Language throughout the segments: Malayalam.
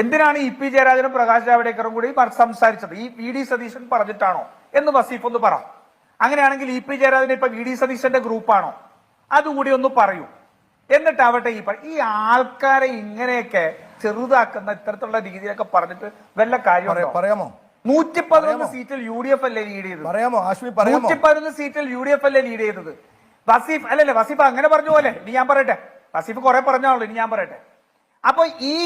എന്തിനാണ് ഇ പി ജയരാജനും പ്രകാശ് ജാവ്ദേക്കറും കൂടി സംസാരിച്ചത്? ഈ വി ഡി സതീശൻ പറഞ്ഞിട്ടാണോ? എന്ന് വസീഫ് ഒന്ന് പറ. അങ്ങനെയാണെങ്കിൽ ഇ പി ജയരാജൻ ഇപ്പൊ വി ഡി സതീശന്റെ ഗ്രൂപ്പാണോ അതുകൂടി ഒന്ന് പറയൂ. എന്നിട്ടാവട്ടെ ഈ ഈ ആൾക്കാരെ ഇങ്ങനെയൊക്കെ ചെറുതാക്കുന്ന ഇത്തരത്തിലുള്ള രീതിയിലൊക്കെ പറഞ്ഞിട്ട് വല്ല കാര്യം പറയാമോ? നൂറ്റി പതിനൊന്ന് സീറ്റിൽ യു ഡി എഫ് അല്ലേ ലീഡ് ചെയ്തത്? പറയാമോ? ആശ്മി പറയാമോ? നൂറ്റി പതിനൊന്ന് സീറ്റിൽ യു ഡി എഫ് അല്ലേ ലീഡ് ചെയ്തത്? വസീഫ് അല്ലല്ലേ വസീഫ് അങ്ങനെ പറഞ്ഞ പോലെ ഇനി ഞാൻ പറയട്ടെ. വസീഫ് കുറെ പറഞ്ഞാണല്ലോ ഇനി ഞാൻ പറയട്ടെ. അപ്പൊ ഈ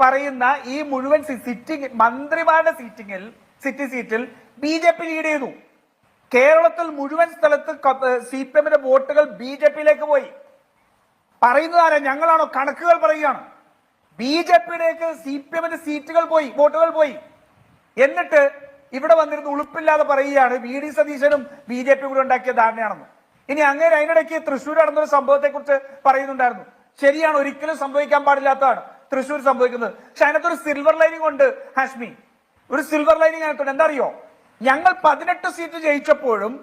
പറയുന്ന ഈ മുഴുവൻ സിറ്റിംഗ് മന്ത്രിമാരുടെ സീറ്റിംഗിൽ സിറ്റി സീറ്റിൽ ബി ജെ പി ലീഡ് ചെയ്തു. കേരളത്തിൽ മുഴുവൻ സ്ഥലത്ത് സി പി എമ്മിന്റെ വോട്ടുകൾ ബി ജെ പിയിലേക്ക് പോയി. പറയുന്നത് ആരാ? ഞങ്ങളാണോ? കണക്കുകൾ പറയുകയാണ്. ബി ജെ പിയിലേക്ക് സി പി എമ്മിന്റെ സീറ്റുകൾ പോയി വോട്ടുകൾ പോയി. എന്നിട്ട് ഇവിടെ വന്നിരുന്ന് ഉളുപ്പില്ലാതെ പറയുകയാണ് വി ഡി സതീശനും ബി ജെ പി കൂടെ ഉണ്ടാക്കിയ ധാരണയാണെന്ന്. ഇനി അങ്ങനെ അതിനിടയ്ക്ക് തൃശ്ശൂർ നടന്നൊരു സംഭവത്തെ കുറിച്ച് പറയുന്നുണ്ടായിരുന്നു. ശരിയാണ് ഒരിക്കലും സംഭവിക്കാൻ പാടില്ലാത്തതാണ്. തൃശ്ശൂർ സംഭവിക്കുന്നത്. പക്ഷെ അതിനകത്തൊരു സിൽവർ ലൈനിങ് ഉണ്ട് ഹാഷ്മി. ഒരു സിൽവർ ലൈനിങ് അതിനകത്തുണ്ട്. എന്താ അറിയോ ഞങ്ങൾ പതിനെട്ട് സീറ്റ് ജയിച്ചപ്പോഴും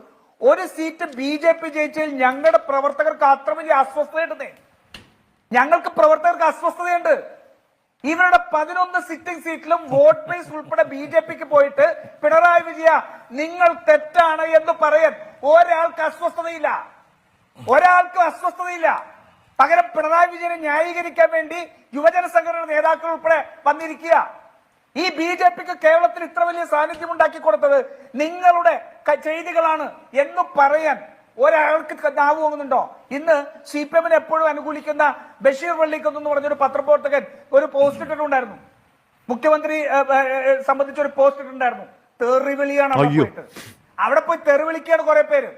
ഒരു സീറ്റ് ബി ജെ പി ജയിച്ചതിൽ ഞങ്ങളുടെ പ്രവർത്തകർക്ക് അത്ര വലിയ അസ്വസ്ഥതയുണ്ടെന്നേ. ഞങ്ങൾക്ക് പ്രവർത്തകർക്ക് അസ്വസ്ഥതയുണ്ട്. ഇവരുടെ പതിനൊന്ന് സിറ്റിംഗ് സീറ്റിലും വോട്ട് ബേസ് ഉൾപ്പെടെ ബി ജെ പിക്ക് പോയിട്ട് പിണറായി വിജയ നിങ്ങൾ തെറ്റാണ് എന്ന് പറയാൻ ഒരാൾക്ക് അസ്വസ്ഥതയില്ല. ഒരാൾക്ക് അസ്വസ്ഥതയില്ല. പകരം പിണറായി വിജയനെ ന്യായീകരിക്കാൻ വേണ്ടി യുവജന സംഘടന നേതാക്കൾ ഉൾപ്പെടെ വന്നിരിക്കുക. ഈ ബി ജെ പിക്ക് കേരളത്തിൽ ഇത്ര വലിയ സാന്നിധ്യം ഉണ്ടാക്കി കൊടുത്തത് നിങ്ങളുടെ ചെയ്തികളാണ് എന്ന് പറയാൻ ഒരാൾക്ക് നാവ് പോകുന്നുണ്ടോ ഇന്ന് സി പി എമ്മിനെ എപ്പോഴും അനുകൂലിക്കുന്ന ബഷീർ വെള്ളിക്കൊന്ന് എന്ന് പറഞ്ഞൊരു പത്രപ്രവർത്തകൻ ഒരു പോസ്റ്റ് ഇട്ടിട്ടുണ്ടായിരുന്നു. മുഖ്യമന്ത്രി സംബന്ധിച്ച് ഒരു പോസ്റ്റ് ഇട്ടിട്ടുണ്ടായിരുന്നു. തെറിവിളിയാണ് അവിടെ പോയി തെറിവിളിക്കാണ് കുറെ പേര്.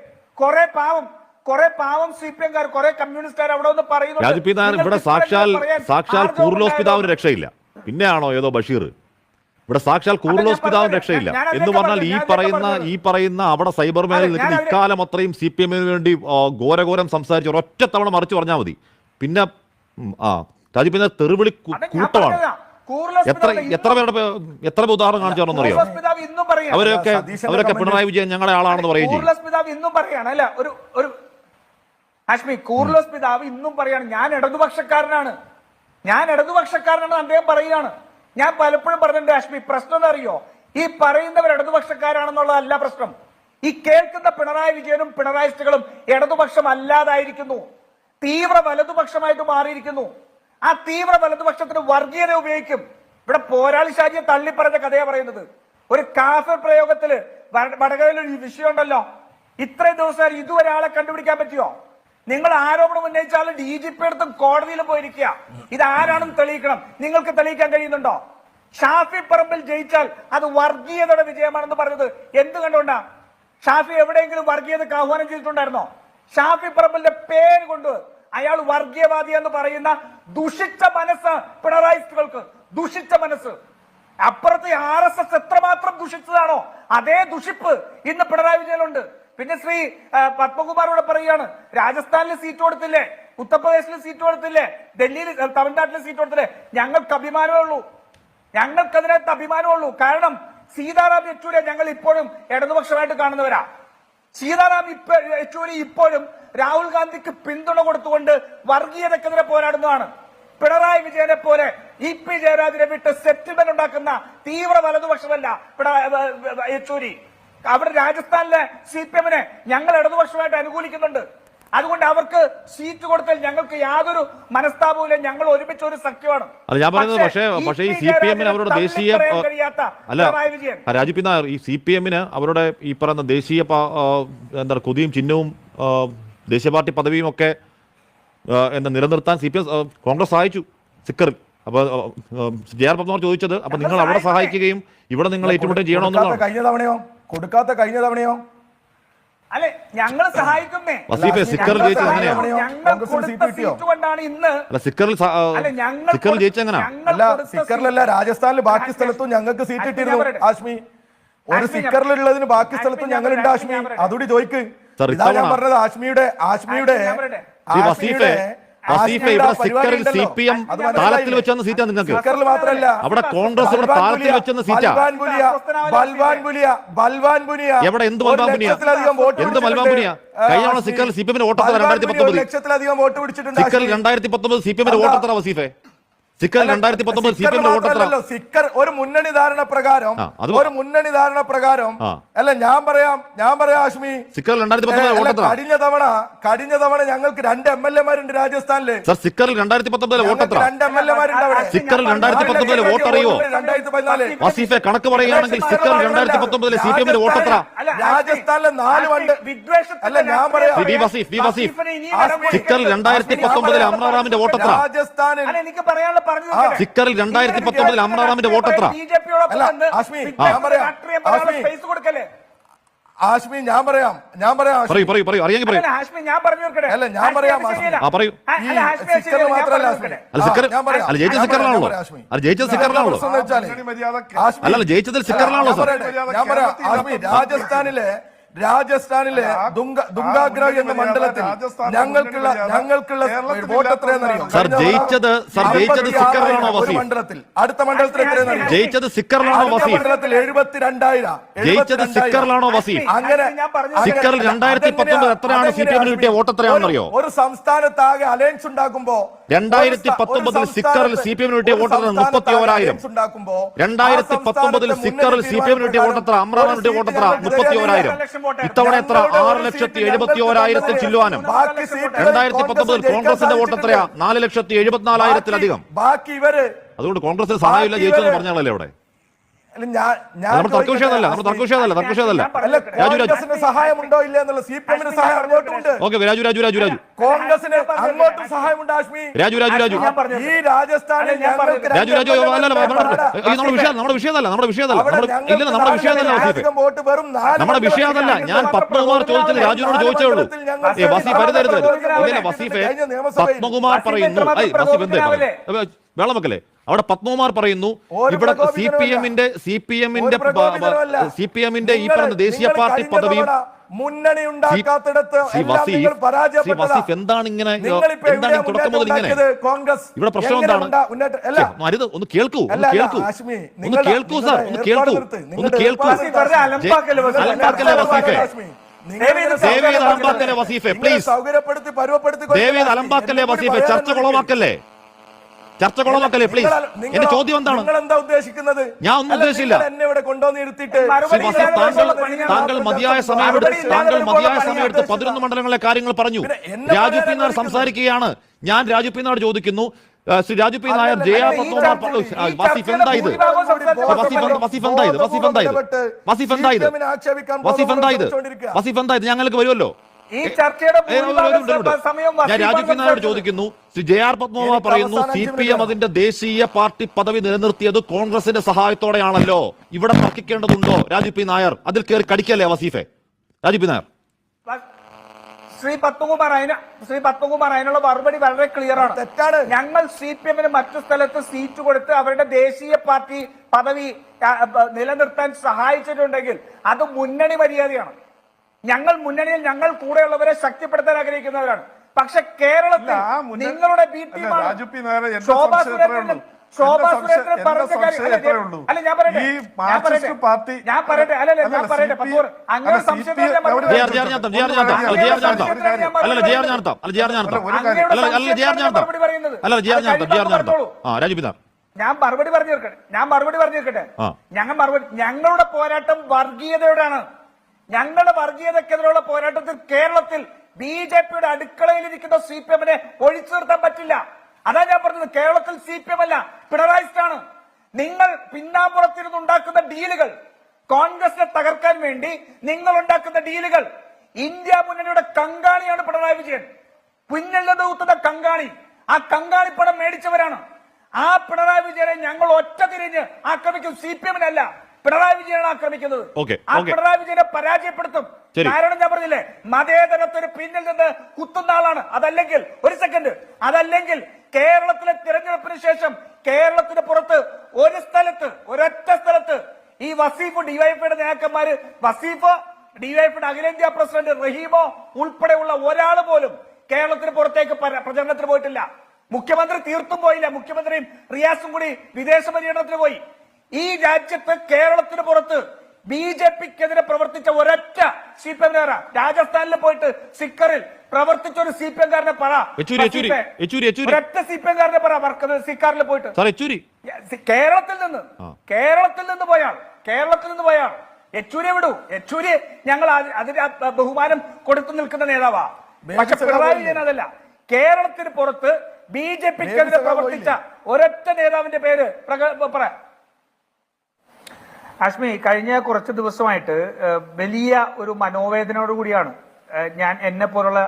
കുറെ പാവം കുറെ പാവം സി പി എംകാർ കുറെ കമ്മ്യൂണിസ്റ്റുകാർ അവിടെ ഒന്ന് പറയുന്നു ഇവിടെ സാക്ഷാൽ സാക്ഷാൽ കൂർലോസ്? പിതാവിന് രക്ഷയില്ല. പിന്നെയാണോ ഏതോ ബഷീർ? ഇവിടെ സാക്ഷാൽ കൂർലോസ് പിതാവിന് രക്ഷയില്ല. എന്ന് പറഞ്ഞാൽ ഈ പറയുന്ന ഈ പറയുന്ന അവിടെ സൈബർ മേഖലയിൽ അതെ, നിൽക്കുന്ന ഇക്കാലം അത്രയും സി പി എമ്മിന് വേണ്ടി ഘോരഘോരം സംസാരിച്ച് ഒരൊറ്റ തവണ മറിച്ച് പറഞ്ഞാൽ മതി. പിന്നെ ആ രാജു പിന്നെ തെറിവിളി കൂട്ടമാണ്. എത്ര എത്ര പേരുടെ എത്ര പേ ഉദാഹരണം കാണിച്ചാണെന്ന് അറിയാം അവരൊക്കെ അവരൊക്കെ പിണറായി വിജയൻ ഞങ്ങളെ ആളാണെന്ന് പറയുകയും ചെയ്യും കൂർലോസ് പിതാവ് ഇന്നും പറയാണ് അല്ല ഒരു ഒരു ഹാഷ്മി കൂർലോസ് പിതാവ് ഇന്നും പറയാണ് ഞാൻ ഇടതുപക്ഷക്കാരനാണ്. ഞാൻ ഇടതുപക്ഷക്കാരനാണ് അദ്ദേഹം പറയുകയാണ്. ഞാൻ പലപ്പോഴും പറഞ്ഞിട്ടുണ്ട് ഹാഷ്മി പ്രശ്നം എന്താ അറിയോ ഈ പറയുന്നവർ ഇടതുപക്ഷക്കാരാണെന്നുള്ളതല്ല പ്രശ്നം. ഈ കേൾക്കുന്ന പിണറായി വിജയനും പിണറായിസ്റ്റുകളും ഇടതുപക്ഷം അല്ലാതായിരിക്കുന്നു തീവ്ര വലതുപക്ഷമായിട്ട് മാറിയിരിക്കുന്നു. ആ തീവ്ര വലതുപക്ഷത്തിന് വർഗീയത ഉപയോഗിക്കും. ഇവിടെ പോരാളി ഷാജിയെ തള്ളിപ്പറഞ്ഞ കഥയാണ് പറയുന്നത്. ഒരു കാഫർ പ്രയോഗത്തിൽ വട- വടകരയിൽ ഒരു വിഷയം ഉണ്ടല്ലോ ഇത്രയും ദിവസം ഇതുവരെ ആളെ കണ്ടുപിടിക്കാൻ പറ്റിയോ? നിങ്ങൾ ആരോപണം ഉന്നയിച്ചാൽ ഡി ജി പി അടുത്തും കോടതിയിലും പോയിരിക്കുക. ഇത് ആരാണെന്ന് തെളിയിക്കണം. നിങ്ങൾക്ക് തെളിയിക്കാൻ കഴിയുന്നുണ്ടോ? ഷാഫി പറമ്പിൽ ജയിച്ചാൽ അത് വർഗീയതയുടെ വിജയമാണെന്ന് പറഞ്ഞത് എന്ത് കണ്ടുകൊണ്ടാ? ഷാഫി എവിടെയെങ്കിലും വർഗീയത ആഹ്വാനം ചെയ്തിട്ടുണ്ടായിരുന്നോ? ഷാഫി പറമ്പിലിന്റെ പേര് കൊണ്ട് അയാൾ വർഗീയവാദി എന്ന് പറയുന്ന ദുഷിച്ച മനസ്സ് പിണറായിസ്റ്റുകൾക്ക് ദുഷിച്ച മനസ്സ്. അപ്പുറത്ത് ആർ എസ് എസ് എത്രമാത്രം ദുഷിച്ചതാണോ? അതേ ദുഷിപ്പ് ഇന്ന് പിണറായി വിജയനുണ്ട്. പിന്നെ ശ്രീ പത്മകുമാർ ഇവിടെ പറയുകയാണ് രാജസ്ഥാനിൽ സീറ്റ് കൊടുത്തില്ലേ ഉത്തർപ്രദേശിൽ സീറ്റ് കൊടുത്തില്ലേ ഡൽഹിയിൽ തമിഴ്നാട്ടിൽ സീറ്റ് കൊടുത്തില്ലേ ഞങ്ങൾക്ക് അഭിമാനമേ ഉള്ളൂ. ഞങ്ങൾക്കതിനകത്ത് അഭിമാനമുള്ളൂ കാരണം സീതാറാം യെച്ചൂരിയെ ഞങ്ങൾ ഇപ്പോഴും ഇടതുപക്ഷമായിട്ട് കാണുന്നവരാ. സീതാറാം യെച്ചൂരി ഇപ്പോഴും രാഹുൽ ഗാന്ധിക്ക് പിന്തുണ കൊടുത്തുകൊണ്ട് വർഗീയതക്കെതിരെ പോരാടുന്നതാണ്. പിണറായി വിജയനെ പോലെ ഇ പി ജയരാജനെ വിട്ട് സെറ്റിൽമെന്റ് ഉണ്ടാക്കുന്ന തീവ്ര വലതുപക്ഷമല്ല പിണറായി യെച്ചൂരി. അവിടെ രാജസ്ഥാനിലെ സി പി എമ്മിനെ ഞങ്ങൾ ഇടതുപക്ഷമായിട്ട് അനുകൂലിക്കുന്നുണ്ട്. അതുകൊണ്ട് അവർക്ക് സീറ്റ് കൊടുത്താൽ ഞങ്ങൾക്ക് യാതൊരു മനസ്താപവും ഞങ്ങൾ ഒരുമിച്ച് ഒരു സഖ്യമാണ്. അല്ല ഞാൻ പറയുന്നത് പക്ഷേ പക്ഷേ ഈ സി പി എമ്മിന് അവരുടെ ദേശീയ അല്ല രാജിപ്പിന്ന ഈ സി പി എമ്മിന് അവരുടെ ഈ പറയുന്ന ദേശീയ എന്താ കൊതിയും ചിഹ്നവും ദേശീയ പാർട്ടി പദവിയും ഒക്കെ എന്താ നിലനിർത്താൻ സി പി എം കോൺഗ്രസ് സഹായിച്ചു സിക്കറിൽ. അപ്പൊ ജെ ആർ പത്മനാഭൻ ചോദിച്ചത് അപ്പൊ നിങ്ങൾ അവിടെ സഹായിക്കുകയും ഇവിടെ നിങ്ങൾ ഏറ്റുമുട്ടുകയും ചെയ്യണമെന്നുള്ളതാണ്. കഴിഞ്ഞ തവണയോ? കൊടുക്കാത്ത കഴിഞ്ഞ തവണയോ? അല്ലെ ഞങ്ങൾ സഹായിക്കുന്നേ. അല്ല സിക്കറിലല്ല രാജസ്ഥാനിൽ ബാക്കി സ്ഥലത്തും ഞങ്ങൾക്ക് സീറ്റ് ഇട്ടിരുന്നു ആശ്മി. ഒരു സിക്കറിലുള്ളതിന് ബാക്കി സ്ഥലത്തും ഞങ്ങൾ ഞങ്ങളുണ്ട് ആശ്മി. ഞാൻ അതുകൂടി ചോദിക്ക് ഇതാ ഞാൻ പറഞ്ഞത് ആശ്മിയുടെ ആശ്മിയുടെ ആശ്മി സിക്കറിൽ സി പി എം താലത്തിൽ വെച്ചെന്ന സീറ്റാ നിങ്ങൾക്ക്. സിക്കറിൽ മാത്രമല്ല അവിടെ കോൺഗ്രസ് ഇവിടെ താലത്തിൽ വെച്ചെന്ന സീറ്റാ. എവിടെ? എന്ത് ബുലിയ? ലക്ഷത്തിലധികം എന്ത് ബൽവാൻ പുനിയ കഴിഞ്ഞ. സിക്കറിൽ സി പി എമ്മിന് വോട്ടെത്ര രണ്ടായിരത്തി പത്തൊമ്പത് വോട്ട് പിടിച്ചിട്ടുണ്ട് സിക്കറിൽ. രണ്ടായിരത്തി പത്തൊമ്പത് സി പി എമ്മിന്റെ? വോട്ടെത്ര വസീഫെ സിക്കർ രണ്ടായിരത്തി പത്തൊമ്പത് സി വോട്ടല്ലോ സിക്കർ ഒരു മുന്നണി ധാരണ പ്രകാരം ഒരു മുന്നണി ധാരണ പ്രകാരം അല്ല ഞാൻ പറയാം ഞാൻ പറയാം ആശ്മി. സിക്കർ രണ്ടായിരത്തി പത്തൊമ്പത് കഴിഞ്ഞ തവണ കഴിഞ്ഞ തവണ ഞങ്ങൾക്ക് രണ്ട് എം എൽ എമാരുണ്ട് രാജസ്ഥാനിൽ. സർ സിക്കറിൽ രണ്ടായിരത്തി പത്തൊമ്പതിലെ ഞങ്ങൾക്ക് വോട്ടെത്ര രണ്ട് എം എൽ എമാരുണ്ട് അവിടെ. സിക്കറിൽ രണ്ടായിരത്തി പത്തൊമ്പതിലെ വോട്ട് അറിയോ രണ്ടായിരത്തി പതിനാല് വസീഫെ കണക്ക് പറയുകയാണെങ്കിൽ സിക്കർ രണ്ടായിരത്തി പത്തൊമ്പതിലെ സി പി എമ്മിന്റെ വോട്ടെത്ര രാജസ്ഥാനിലെ നാല് വണ്ട് അല്ല ഞാൻ പറയാം. വി വസീഫ്. സിക്കറിൽ രണ്ടായിരത്തി പത്തൊമ്പതിലെ അമ്രാറാമിന്റെ വോട്ടത്ര രാജസ്ഥാനിൽ അല്ല, എനിക്ക് പറയാനുള്ള. സിക്കറിൽ രണ്ടായിരത്തി പത്തൊമ്പതിൽ അമ്രാറാമിന്റെ വോട്ടെത്ര അല്ല, ആശ്മി, ഞാൻ പറയാം. ഞാൻ പറയാം. പറയാം. പറയൂ പറയൂ അറിയാമെങ്കിൽ പറയൂ. അല്ല, ഞാൻ പറഞ്ഞു അല്ല, പറയാം. ആ, പറയൂ. അല്ല, സിക്കർ മാത്രമല്ല. അല്ല സിക്കർ. അല്ല സിക്കറിലാണല്ലോ അല്ല ജയിച്ചത് സിക്കറിലാണല്ലോ. അല്ലല്ല ജയിച്ചതിൽ സിക്കറിലാണല്ലോ ഞാൻ ഞാൻ പറയാം ആശ്മി രാജസ്ഥാനിലെ രാജസ്ഥാനിലെ ദുംഗ ദുംഗാഗ്ര എന്ന മണ്ഡലത്തിൽ ഞങ്ങൾക്കുള്ള ഞങ്ങൾക്കുള്ള വോട്ട് എത്രയെന്നറിയോ സർ, ജയിച്ചത് സർ, ജയിച്ചത് സിക്കറിലാണോ ഒരു വസീഫ്? മണ്ഡലത്തിൽ. അടുത്ത മണ്ഡലത്തിൽ എത്രയെന്നറിയോ ജയിച്ചത് സിക്കറിലാണോ വസീം മണ്ഡലത്തിൽ എഴുപത്തിരണ്ടായിരം. ജയിച്ചത് സിക്കറിലാണോ വസീഫ്? അങ്ങനെ ഞാൻ പറഞ്ഞു. സിക്കറിൽ രണ്ടായിരത്തി പത്തൊമ്പത് എത്രയാണ് സി പി എമ്മിന് കിട്ടിയ വോട്ട് എത്രയാണെന്നറിയോ ഒരു- ഒരു സംസ്ഥാനത്താകെ അലയൻസ് ഉണ്ടാക്കുമ്പോ രണ്ടായിരത്തി പത്തൊമ്പതിൽ സിക്കറിൽ സി പി എമ്മിന് കിട്ടിയ വോട്ടത്ര വോട്ട് മുപ്പത്തി ഓരായിരം. രണ്ടായിരത്തി പത്തൊമ്പതിൽ സിക്കറിൽ സി പി എമ്മിന് കിട്ടിയ വോട്ടത്ര അമ്രാൻ കിട്ടിയ വോട്ടത്ര മുപ്പത്തി ഓരായിരം ഇത്തവണ എത്ര? ആറ് ലക്ഷത്തി എഴുപത്തി ഓരായിരത്തിൽ ചില്ലുവാനും. രണ്ടായിരത്തി പത്തൊമ്പതിൽ കോൺഗ്രസിന്റെ വോട്ട് എത്രയാ നാല് ലക്ഷത്തി എഴുപത്തിനാലായിരത്തിലധികം. അതുകൊണ്ട് കോൺഗ്രസിന് സഹായമില്ല ജയിച്ചെന്ന് പറഞ്ഞാലേ അവിടെ? സഹായമുണ്ടോ ഇല്ല എന്നുള്ള സി പി എമ്മിന് സഹായം അങ്ങോട്ടുണ്ട് ഓക്കെ രാജു രാജു രാജു. രാജു കോൺഗ്രസിന് അങ്ങോട്ടും സഹായമുണ്ട് ആശ്മി. രാജു രാജു രാജു. ഞാൻ ഈ രാജസ്ഥാനിൽ ഞാൻ ഞങ്ങൾക്ക് രാജു രാജു രണ്ട് അല്ലല്ല എം.എൽ.എ. പറഞ്ഞോട്ടെ. പാടാ. ഈ നമ്മുടെ വിഷയം നമ്മുടെ വിഷയമല്ല നമ്മുടെ വിഷയമല്ല നമ്മുടെ ഞങ്ങൾക്ക് ഇല്ല നമ്മുടെ വിഷയമല്ല നമ്മുടെ വിഷയമല്ല ഞാൻ പത്മകുമാർ ചോദിച്ചത് രാജുവിനോട് ചോദിച്ചേ ഉള്ളൂ. ഏ വസീഫ് വരുതരുത് ഇല്ല വസീഫെ കഴിഞ്ഞ നിയമസഭയിൽ പത്മകുമാർ പറയുന്നു. വസീഫ് എന്തേ? അവിടെ പത്മകുമാർ പറയുന്നു ഇവിടെ സി പി. എമ്മിന്റെ സി പി എമ്മിന്റെ സി പി എമ്മിന്റെ ഈ പറഞ്ഞ ദേശീയ പാർട്ടി പദവിയും മുന്നണി ഉണ്ടാക്കാത്തിടത്ത് എന്താണ് ഇങ്ങനെ എന്താണ് തുടക്കം മുതൽ ഇങ്ങനെ? കോൺഗ്രസ് ഇവിടെ പ്രശ്നം എന്താണ്? മരുത് ഒന്ന് കേൾക്കൂ ഒന്ന് കേൾക്കൂ. ഒന്ന് കേൾക്കൂ സാർ ഒന്ന് കേൾക്കൂ ഒന്ന് കേൾക്കൂ. അലമ്പാക്കല്ലേ വസീഫ്? ദേവിയത് അലമ്പാക്കല്ലേ വസീഫെ. പ്ലീസ്. സൗകര്യപ്പെടുത്തി പരുവപ്പെടുത്തി ദേവിയത് അലമ്പാക്കല്ലേ വസീഫെ ചർച്ച കുളമാക്കല്ലേ? ചർച്ച കുളമാക്കല്ലേ പ്ലീസ് എന്റെ ചോദ്യം എന്താണ്? ഉദ്ദേശിക്കുന്നത്? ഞാൻ ഒന്നും ഉദ്ദേശിച്ചില്ല. എന്നെ ഇവിടെ കൊണ്ടുവന്ന് ഇരുത്തിയിട്ട് മറുപടി ശ്രീ വസീഫ് ഇല്ലാതെ താങ്കൾ. മതിയായ സമയമെടുത്ത് താങ്കൾ മതിയായ സമയമെടുത്ത് പതിനൊന്ന് മണ്ഡലങ്ങളിലെ കാര്യങ്ങൾ പറഞ്ഞു. രാജു പി നായർ സംസാരിക്കുകയാണ്. ഞാൻ രാജു പി നായർ ചോദിക്കുന്നു. ശ്രീ രാജു പി നായർ ജയാസിഫ് ജയ വസീഫ് ചർച്ചയുടെ എന്താ ഇത്? ഭൂരിഭാഗവും സംസാരിച്ച വസീഫ് എന്താ- വസീഫ് എന്താ വസീഫ് എന്താ വസീഫ് എന്താ ഇത്? CPM നെ ആക്ഷേപിക്കാൻ വസീഫ് എന്താ ഇത്? ശ്രമിച്ചുകൊണ്ടിരിക്കുക. വസീഫ് എന്താ ഇത്? ഞങ്ങൾക്ക് വരുമല്ലോ. ഈ ചർച്ചയുടെ ഞാൻ വസീഫാണ് നായരോട് ചോദിക്കുന്നു. ശ്രീ ജെ ആർ പത്മകുമാർ പറയുന്നു സി പി എം അതിന്റെ ദേശീയ പാർട്ടി പദവി നിലനിർത്തിയത് കോൺഗ്രസിന്റെ സഹായത്തോടെയാണല്ലോ. ഇവിടെ തർക്കിക്കേണ്ടതുണ്ടോ? രാജീവ് പി നായർ അതിൽ കയറി കടിക്കല്ലേ വസീഫെ? രാജീവ് പി നായർ. ശ്രീ പത്മകുമാർ അതിന് ശ്രീ പത്മകുമാർ അതിനുള്ള മറുപടി വളരെ ക്ലിയർ ആണ്. തെറ്റാണ്. ഞങ്ങൾ സി പി എമ്മിന് മറ്റു സ്ഥലത്ത് സീറ്റ് കൊടുത്ത് അവരുടെ ദേശീയ പാർട്ടി പദവി നിലനിർത്താൻ സഹായിച്ചിട്ടുണ്ടെങ്കിൽ അത് മുന്നണി മര്യാദയാണ്. ഞങ്ങൾ മുന്നണിയിൽ ഞങ്ങൾ കൂടെയുള്ളവരെ ശക്തിപ്പെടുത്താൻ ആഗ്രഹിക്കുന്നവരാണ്. പക്ഷെ കേരളത്തിൽ നിങ്ങളുടെ ബി ടീമാണ് ശോഭാ സംശയം സുരേന്ദ്രൻ ശോഭാ സുരേന്ദ്രൻ പറഞ്ഞ കാര്യം അല്ല, ഉള്ളൂ. അല്ല ഞാൻ പറയട്ടെ? ഞാൻ മാർക്സിസ്റ്റ് പറയട്ടെ പാർട്ടി ഞാൻ പറയട്ടെ? അല്ലല്ല ഞാൻ പറയട്ടെ പത്തൂർ. അങ്ങനെ സംശയം ഞാൻ മറുപടി പറഞ്ഞു തീർക്കട്ടെ ഞാൻ മറുപടി പറഞ്ഞു തീർക്കട്ടെ. ഞങ്ങൾ മറുപടി ഞങ്ങളുടെ പോരാട്ടം വർഗീയതയോടാണ്. ഞങ്ങളുടെ വർഗീയതക്കെതിരെയുള്ള പോരാട്ടത്തിൽ കേരളത്തിൽ ബി ജെ പിയുടെ അടുക്കളയിലിരിക്കുന്ന സി പി എമ്മിനെ ഒഴിച്ചു നിർത്താൻ പറ്റില്ല. അതാ ഞാൻ പറഞ്ഞത് കേരളത്തിൽ സി പി എം അല്ല പിണറായിസ്റ്റാണ്. നിങ്ങൾ പിന്നാമ്പുറത്തിരുന്ന് ഉണ്ടാക്കുന്ന ഡീലുകൾ കോൺഗ്രസിനെ തകർക്കാൻ വേണ്ടി നിങ്ങൾ ഉണ്ടാക്കുന്ന ഡീലുകൾ. ഇന്ത്യ മുന്നണിയുടെ കങ്കാണിയാണ് പിണറായി വിജയൻ. നിന്ന് ഊത്തുന്ന കങ്കാണി ആ കങ്കാണി പണം മേടിച്ചവരാണ്. ആ പിണറായി വിജയനെ ഞങ്ങൾ ഒറ്റ തിരിഞ്ഞ് ആക്രമിക്കും സി പി എമ്മിനല്ല. പിണറായി വിജയനാണ് ആക്രമിക്കുന്നത്. ആ. പിണറായി വിജയനെ പരാജയപ്പെടുത്തും. കാരണം ഞാൻ പറഞ്ഞില്ലേ മതേതരത്തിന് പിന്നിൽ നിന്ന് കുത്തുന്ന ആളാണ്. അതല്ലെങ്കിൽ ഒരു സെക്കൻഡ് അതല്ലെങ്കിൽ കേരളത്തിലെ തിരഞ്ഞെടുപ്പിന് ശേഷം കേരളത്തിന് പുറത്ത് ഒരു സ്ഥലത്ത് ഒരൊറ്റ സ്ഥലത്ത് ഈ വസീഫ് ഡിവൈഎഫ്ഐയുടെ നേതാക്കന്മാര് വസീഫ് ഡിവൈഎഫ്ഐയുടെ അഖിലേന്ത്യാ പ്രസിഡന്റ് റഹീമോ ഉൾപ്പെടെയുള്ള ഒരാൾ പോലും കേരളത്തിന് പുറത്തേക്ക് പര- പ്രചരണത്തിന് പോയിട്ടില്ല. മുഖ്യമന്ത്രി തീർത്തും പോയില്ല. മുഖ്യമന്ത്രിയും റിയാസും കൂടി വിദേശ പര്യടനത്തിന് പോയി. ഈ രാജ്യത്ത് കേരളത്തിന് പുറത്ത് ബി ജെ പിക്കെതിരെ പ്രവർത്തിച്ച ഒരൊറ്റ സി പി എം രാജസ്ഥാനിൽ പോയിട്ട് സിക്കറിൽ പ്രവർത്തിച്ച ഒരു സി പി എംകാരനെ പറ. പറഞ്ഞ യെച്ചൂരി. യെച്ചൂരി, യെച്ചൂരി. ഒരൊറ്റ സി പി എംകാരനെ പറ വർക്കത് സിക്കാറിൽ പോയിട്ട്. സാർ യെച്ചൂരി. കേരളത്തിൽ നിന്ന് കേരളത്തിൽ നിന്ന് പോയാൾ കേരളത്തിൽ നിന്ന് പോയാൾ യെച്ചൂരിയെ വിടൂ. യെച്ചൂരി ഞങ്ങൾ അത് അതിന് ബഹുമാനം കൊടുത്തു നിൽക്കുന്ന നേതാവാ. പക്ഷെ പിണറായി വിജയൻ അതല്ല കേരളത്തിന് പുറത്ത് ബി ജെ പിക്കെതിരെ പ്രവർത്തിച്ച ഒരൊറ്റ നേതാവിന്റെ പേര് പറ അശ്മി കഴിഞ്ഞ കുറച്ച് ദിവസമായിട്ട് വലിയ ഒരു മനോവേദനയോട് കൂടിയാണ് ഞാൻ എന്നെ പോലുള്ള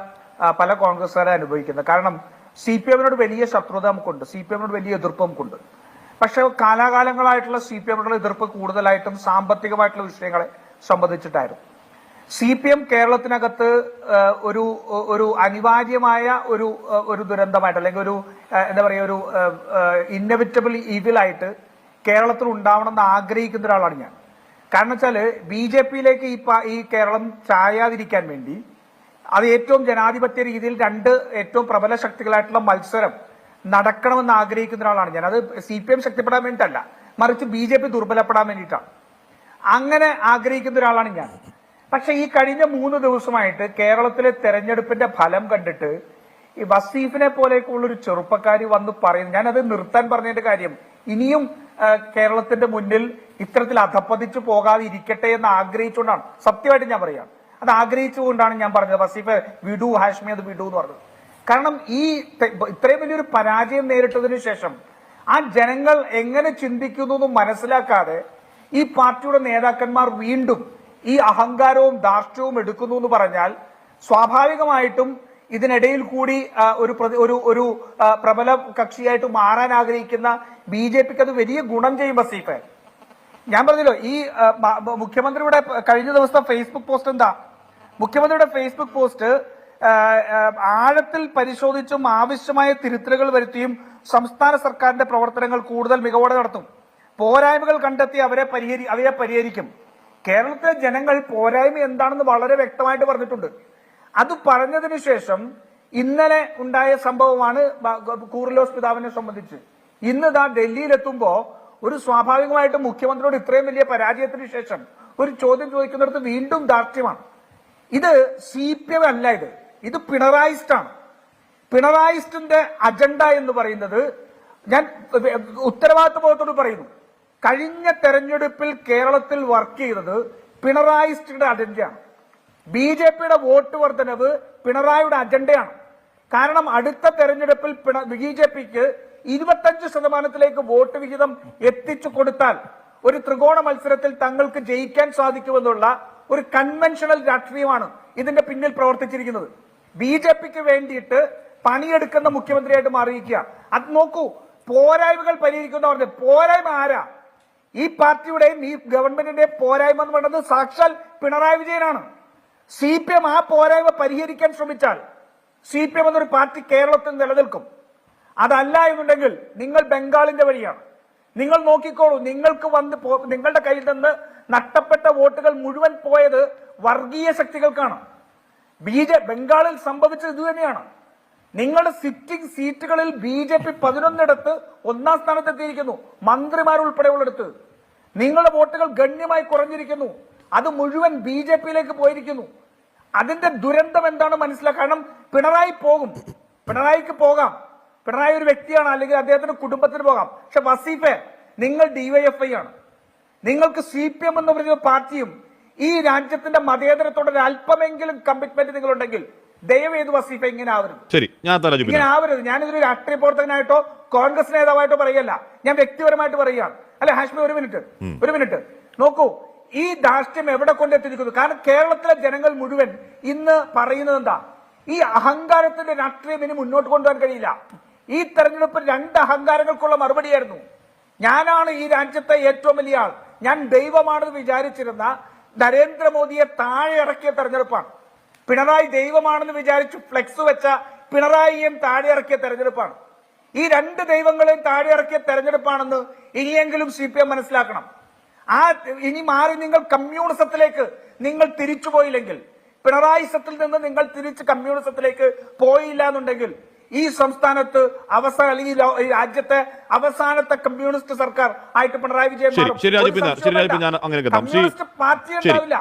പല കോൺഗ്രസ്സുകാരെ അനുഭവിക്കുന്നത്. കാരണം സി പി എമ്മിനോട് വലിയ ശത്രുത നമുക്കുണ്ട് സി പി എമ്മിനോട് വലിയ എതിർപ്പ് നമുക്കുണ്ട്. പക്ഷെ കാലാകാലങ്ങളായിട്ടുള്ള സി പി എമ്മിനോട് എതിർപ്പ് കൂടുതലായിട്ടും സാമ്പത്തികമായിട്ടുള്ള വിഷയങ്ങളെ സംബന്ധിച്ചിട്ടായിരുന്നു. സി പി എം കേരളത്തിനകത്ത് ഒരു ഒരു അനിവാര്യമായ ഒരു ഒരു ദുരന്തമായിട്ട് അല്ലെങ്കിൽ ഒരു എന്താ പറയുക ഒരു ഇന്നവിറ്റബിൾ ഈവിലായിട്ട് കേരളത്തിൽ ഉണ്ടാവണം എന്ന് ആഗ്രഹിക്കുന്ന ഒരാളാണ് ഞാൻ. കാരണം വെച്ചാൽ ബി ജെ പിയിലേക്ക് ഈ ഈ കേരളം ചായാതിരിക്കാൻ വേണ്ടി അത് ഏറ്റവും ജനാധിപത്യ രീതിയിൽ രണ്ട് ഏറ്റവും പ്രബല ശക്തികളായിട്ടുള്ള മത്സരം നടക്കണമെന്ന് ആഗ്രഹിക്കുന്ന ഒരാളാണ് ഞാൻ. അത് സി പി എം ശക്തിപ്പെടാൻ വേണ്ടിയിട്ടല്ല മറിച്ച് ബി ജെ പി ദുർബലപ്പെടാൻ വേണ്ടിയിട്ടാണ്. അങ്ങനെ ആഗ്രഹിക്കുന്ന ഒരാളാണ് ഞാൻ. പക്ഷെ ഈ കഴിഞ്ഞ മൂന്ന് ദിവസമായിട്ട് കേരളത്തിലെ തെരഞ്ഞെടുപ്പിന്റെ ഫലം കണ്ടിട്ട് ഈ വസീഫിനെ പോലെയൊക്കെയുള്ള ഒരു ചെറുപ്പക്കാരി വന്ന് പറയുന്നു. ഞാനത് നിർത്താൻ പറഞ്ഞതിന്റെ കാര്യം ഇനിയും കേരളത്തിന്റെ മുന്നിൽ ഇത്തരത്തിൽ അധപ്പതിച്ചു പോകാതെ ഇരിക്കട്ടെ എന്ന് ആഗ്രഹിച്ചുകൊണ്ടാണ്. സത്യമായിട്ട് ഞാൻ പറയാം. അത് ആഗ്രഹിച്ചുകൊണ്ടാണ് ഞാൻ പറഞ്ഞത്. വസീഫ് വിടു ഹാഷ്മി അത് വിടു എന്ന് പറഞ്ഞത്. കാരണം ഈ ഇത്രയും വലിയൊരു പരാജയം നേരിട്ടതിന് ശേഷം ആ ജനങ്ങൾ എങ്ങനെ ചിന്തിക്കുന്നു എന്ന് മനസ്സിലാക്കാതെ ഈ പാർട്ടിയുടെ നേതാക്കന്മാർ വീണ്ടും ഈ അഹങ്കാരവും ധാർഷ്ട്യവും എടുക്കുന്നു എന്ന് പറഞ്ഞാൽ സ്വാഭാവികമായിട്ടും ഇതിനിടയിൽ കൂടി ഒരു ഒരു ഒരു പ്രബല കക്ഷിയായിട്ട് മാറാൻ ആഗ്രഹിക്കുന്ന ബി ജെ പിക്ക് അത് വലിയ ഗുണം ചെയ്യും ബസീഫെ ഞാൻ പറഞ്ഞല്ലോ ഈ മുഖ്യമന്ത്രിയുടെ കഴിഞ്ഞ ദിവസത്തെ ഫേസ്ബുക്ക് പോസ്റ്റ് എന്താ? മുഖ്യമന്ത്രിയുടെ ഫേസ്ബുക്ക് പോസ്റ്റ് ആഴത്തിൽ പരിശോധിച്ചും ആവശ്യമായ തിരുത്തലുകൾ വരുത്തിയും സംസ്ഥാന സർക്കാരിന്റെ പ്രവർത്തനങ്ങൾ കൂടുതൽ മികവോടെ നടത്തും. പോരായ്മകൾ കണ്ടെത്തി അവരെ പരിഹരി അവയെ പരിഹരിക്കും. കേരളത്തിലെ ജനങ്ങൾ പോരായ്മ എന്താണെന്ന് വളരെ വ്യക്തമായിട്ട് പറഞ്ഞിട്ടുണ്ട്. അത് പറഞ്ഞതിന് ശേഷം ഇന്നലെ ഉണ്ടായ സംഭവമാണ് കൂറിലോസ് പിതാവിനെ സംബന്ധിച്ച്. ഇന്ന് ഇതാ ഡൽഹിയിലെത്തുമ്പോ ഒരു സ്വാഭാവികമായിട്ടും മുഖ്യമന്ത്രിയോട് ഇത്രയും വലിയ പരാജയത്തിന് ശേഷം ഒരു ചോദ്യം ചോദിക്കുന്നിടത്ത് വീണ്ടും ദാർഢ്യമാണ് ഇത് സി പി എം അല്ല ഇത്. ഇത് പിണറായിസ്റ്റ് ആണ് പിണറായിസ്റ്റിന്റെ അജണ്ട എന്ന് പറയുന്നത് ഞാൻ ഉത്തരവാദിത്വബോധത്തോട് പറയുന്നു. കഴിഞ്ഞ തെരഞ്ഞെടുപ്പിൽ കേരളത്തിൽ വർക്ക് ചെയ്തത് പിണറായിസ്റ്റിന്റെ അജണ്ടയാണ്. ബി ജെ പിയുടെ വോട്ട് വർധനവ് പിണറായിയുടെ അജണ്ടയാണ്. കാരണം അടുത്ത തെരഞ്ഞെടുപ്പിൽ ബി ജെ പിക്ക് ഇരുപത്തഞ്ച് ശതമാനത്തിലേക്ക് വോട്ട് വിഹിതം എത്തിച്ചു കൊടുത്താൽ ഒരു ത്രികോണ മത്സരത്തിൽ തങ്ങൾക്ക് ജയിക്കാൻ സാധിക്കുമെന്നുള്ള ഒരു കൺവെൻഷണൽ രാഷ്ട്രീയമാണ് ഇതിന്റെ പിന്നിൽ പ്രവർത്തിച്ചിരിക്കുന്നത്. ബി ജെ പിക്ക് വേണ്ടിയിട്ട് പണിയെടുക്കുന്ന മുഖ്യമന്ത്രിയായിട്ട് മാറിയിരിക്കുക. അത് നോക്കൂ പോരായ്മകൾ പരിഹരിക്കുന്ന പറഞ്ഞത് പോരായ്മ ആരാ? ഈ പാർട്ടിയുടെയും ഈ ഗവൺമെന്റിന്റെയും പോരായ്മ എന്ന് പറയുന്നത് സാക്ഷാൽ പിണറായി വിജയനാണ്. സി പി എം ആ പോരായ്മ പരിഹരിക്കാൻ ശ്രമിച്ചാൽ സി പി എം എന്നൊരു പാർട്ടി കേരളത്തിൽ നിലനിൽക്കും. അതല്ല എന്നുണ്ടെങ്കിൽ നിങ്ങൾ ബംഗാളിന്റെ വഴിയാണ്. നിങ്ങൾ നോക്കിക്കോളൂ നിങ്ങൾക്ക് വന്ന് നിങ്ങളുടെ കയ്യിൽ നിന്ന് നഷ്ടപ്പെട്ട വോട്ടുകൾ മുഴുവൻ പോയത് വർഗീയ ശക്തികൾക്കാണ്. ബി ജെ ബംഗാളിൽ സംഭവിച്ചത് ഇതുതന്നെയാണ് നിങ്ങളുടെ സിറ്റിംഗ് സീറ്റുകളിൽ ബി ജെ പി പതിനൊന്നിടത്ത് ഒന്നാം സ്ഥാനത്തെത്തിയിരിക്കുന്നു മന്ത്രിമാരുൾപ്പെടെയുള്ളിടത്ത്. നിങ്ങളുടെ വോട്ടുകൾ ഗണ്യമായി കുറഞ്ഞിരിക്കുന്നു. അത് മുഴുവൻ ബി ജെ പിയിലേക്ക് പോയിരിക്കുന്നു. അതിന്റെ ദുരന്തം എന്താണ് മനസ്സിലാക്കുക കാരണം പിണറായി പോകും. പിണറായിക്ക് പോകാം. പിണറായി ഒരു വ്യക്തിയാണ് അല്ലെങ്കിൽ അദ്ദേഹത്തിന്റെ കുടുംബത്തിന് പോകാം. പക്ഷെ വസീഫെ നിങ്ങൾ ഡിവൈഎഫ്ഐ ആണ്. നിങ്ങൾക്ക് സി പി എം എന്ന് പറയുന്ന പാർട്ടിയും ഈ രാജ്യത്തിന്റെ മതേതരത്തോടെ ഒരു അല്പമെങ്കിലും കമ്മിറ്റ്മെന്റ് നിങ്ങളുണ്ടെങ്കിൽ ദയവേത് വസീഫ ഇങ്ങനെ ആവരുത്. ശരി ഞാൻ ഇങ്ങനെ ആവരുത്. ഞാനിതൊരു രാഷ്ട്രീയ പ്രവർത്തകനായിട്ടോ കോൺഗ്രസ് നേതാവായിട്ടോ പറയല്ല. ഞാൻ വ്യക്തിപരമായിട്ട് പറയുകയാണ്. അല്ലെ ഹാഷ്മി ഒരു മിനിറ്റ്. ഒരു മിനിറ്റ്. നോക്കൂ ഈ ധാർഷ്ട്യം എവിടെ കൊണ്ടെത്തിയിരിക്കുന്നു? കാരണം കേരളത്തിലെ ജനങ്ങൾ മുഴുവൻ ഇന്ന് പറയുന്നത് എന്താ? ഈ അഹങ്കാരത്തിന്റെ രാഷ്ട്രീയം ഇനി മുന്നോട്ട് കൊണ്ടുപോകാൻ കഴിയില്ല. ഈ തെരഞ്ഞെടുപ്പ് രണ്ട് അഹങ്കാരങ്ങൾക്കുള്ള മറുപടിയായിരുന്നു. ഞാനാണ് ഈ രാജ്യത്തെ ഏറ്റവും വലിയ ആൾ. ഞാൻ ദൈവമാണെന്ന് വിചാരിച്ചിരുന്ന നരേന്ദ്രമോദിയെ താഴെ ഇറക്കിയ തെരഞ്ഞെടുപ്പാണ്. പിണറായി ദൈവമാണെന്ന് വിചാരിച്ചു ഫ്ലെക്സ് വെച്ച പിണറായിയും താഴെ ഇറക്കിയ തെരഞ്ഞെടുപ്പാണ്. ഈ രണ്ട് ദൈവങ്ങളെയും താഴെ ഇറക്കിയ തെരഞ്ഞെടുപ്പാണെന്ന് ഇനിയെങ്കിലും സി പി എം മനസ്സിലാക്കണം. ആ ഇനി മാറി നിങ്ങൾ കമ്മ്യൂണിസത്തിലേക്ക് നിങ്ങൾ തിരിച്ചു പോയില്ലെങ്കിൽ പിണറായിസത്തിൽ നിന്ന് നിങ്ങൾ തിരിച്ച് കമ്മ്യൂണിസത്തിലേക്ക് പോയില്ല എന്നുണ്ടെങ്കിൽ ഈ സംസ്ഥാനത്ത് അവസാന അല്ലെങ്കിൽ ഈ രാജ്യത്തെ അവസാനത്തെ കമ്മ്യൂണിസ്റ്റ് സർക്കാർ ആയിട്ട് പിണറായി വിജയൻ മാറും. ഒരു കമ്മ്യൂണിസ്റ്റ് പാർട്ടി ഉണ്ടാവില്ല.